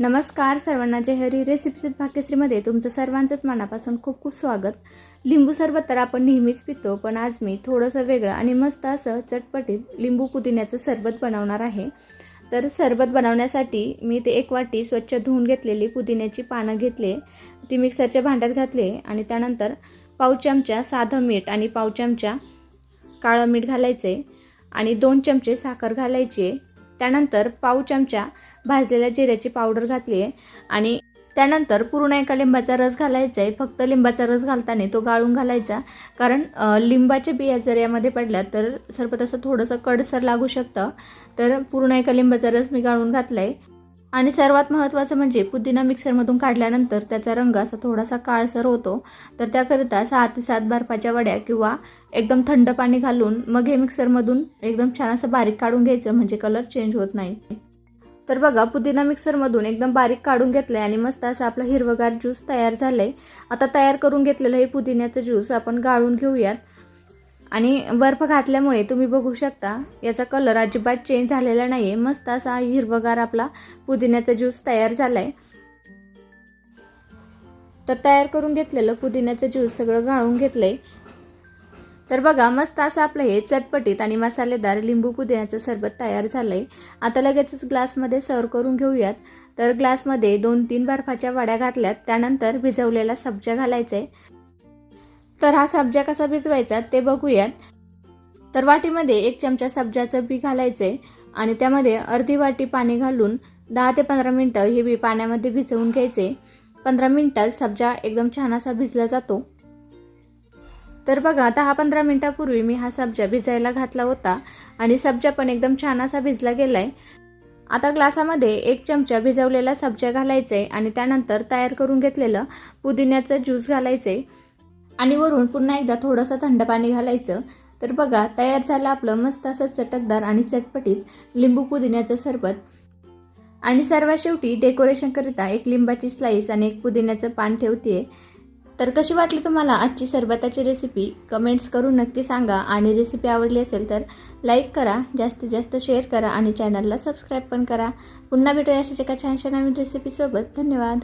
नमस्कार सर्वांना जय हरी. रेसिपीज भाग्यश्रीमध्ये तुमचं सर्वांचंच मनापासून खूप खूप स्वागत. लिंबू सरबत तर आपण नेहमीच पितो पण आज मी थोडंसं वेगळं आणि मस्त असं चटपटीत लिंबू पुदिन्याचं सरबत बनवणार आहे. तर सरबत बनवण्यासाठी मी ते एक वाटी स्वच्छ धुवून घेतलेली पुदिन्याची पानं घेतले ती मिक्सरच्या भांड्यात घातले आणि त्यानंतर पाव चमचा साधं मीठ आणि पाव चमचा काळं मीठ घालायचे आणि दोन चमचे साखर घालायचे. त्यानंतर पाव चमचा भाजलेल्या जिऱ्याची पावडर घातली आहे आणि त्यानंतर पूर्ण एका लिंबाचा रस घालायचा आहे फक्त लिंबाचा रस घालताना तो गाळून घालायचा. कारण लिंबाच्या बिया जर यामध्ये पडल्या तर सर्व तसं थोडंसं कडसर लागू शकतं. तर पूर्ण एका लिंबाचा रस मी गाळून घातला आहे आणि सर्वात महत्त्वाचं म्हणजे पुदिना मिक्सरमधून काढल्यानंतर त्याचा रंग असा थोडासा काळसर होतो. तर त्याकरिता सहा ते सात बर्फाच्या वड्या किंवा एकदम थंड पाणी घालून मग हे मिक्सरमधून एकदम छान असं बारीक काढून घ्यायचं म्हणजे कलर चेंज होत नाही. तर बघा पुदिना मिक्सरमधून एकदम बारीक काढून घेतलंय आणि मस्त असं आपलं हिरवगार ज्यूस तयार झालंय. आता तयार करून घेतलेलं हे पुदिन्याचं ज्यूस आपण गाळून घेऊयात. आणि बर्फ घातल्यामुळे तुम्ही बघू शकता याचा कलर अजिबात चेंज झालेला नाही आहे मस्त असा हिरवगार आपला पुदिन्याचा ज्यूस तयार झाला आहे तर तयार करून घेतलेलं पुदिन्याचं ज्यूस सगळं गाळून घेतलंय. तर बघा मस्त असं आपलं हे चटपटीत आणि मसालेदार लिंबू पुदिन्याचं सरबत तयार झालंय. आता लगेचच ग्लासमध्ये सर्व करून घेऊयात. तर ग्लासमध्ये दोन तीन बर्फाच्या वड्या घातल्यात. त्यानंतर भिजवलेला सब्जा घालायचा आहे तर हा सब्जा कसा भिजवायचा ते बघूयात. तर वाटीमध्ये एक चमचा सब्जाचं बी घालायचं आहे आणि त्यामध्ये अर्धी वाटी पाणी घालून दहा ते पंधरा मिनटं हे बी पाण्यामध्ये भिजवून घ्यायचे पंधरा मिनटात सब्जा एकदम छान असा भिजला जातो. तर बघा दहा पंधरा मिनटापूर्वी मी हा सब्जा भिजायला घातला होता आणि सब्जा पण एकदम छान असा भिजला गेलाय. आता ग्लासामध्ये एक चमचा भिजवलेला सब्जा घालायचा आहे आणि त्यानंतर तयार करून घेतलेलं पुदिन्याचं ज्यूस घालायचं आहे आणि वरून पुन्हा एकदा थोडंसं थंड पाणी घालायचं. तर बघा तयार झालं आपलं मस्त असं चटकदार आणि चटपटीत लिंबू पुदिन्याचं सरबत. आणि सर्वात शेवटी डेकोरेशनकरिता एक लिंबाची स्लाईस आणि एक पुदिन्याचं पान ठेवते तर कशी वाटली तुम्हाला आजची सरबताची रेसिपी कमेंट्स करून नक्की सांगा. आणि रेसिपी आवडली असेल तर लाईक करा. जास्तीत जास्त शेअर करा आणि चॅनलला सबस्क्राईब पण करा. पुन्हा भेटूया अशाच एका छानशा नवीन रेसिपीसोबत धन्यवाद.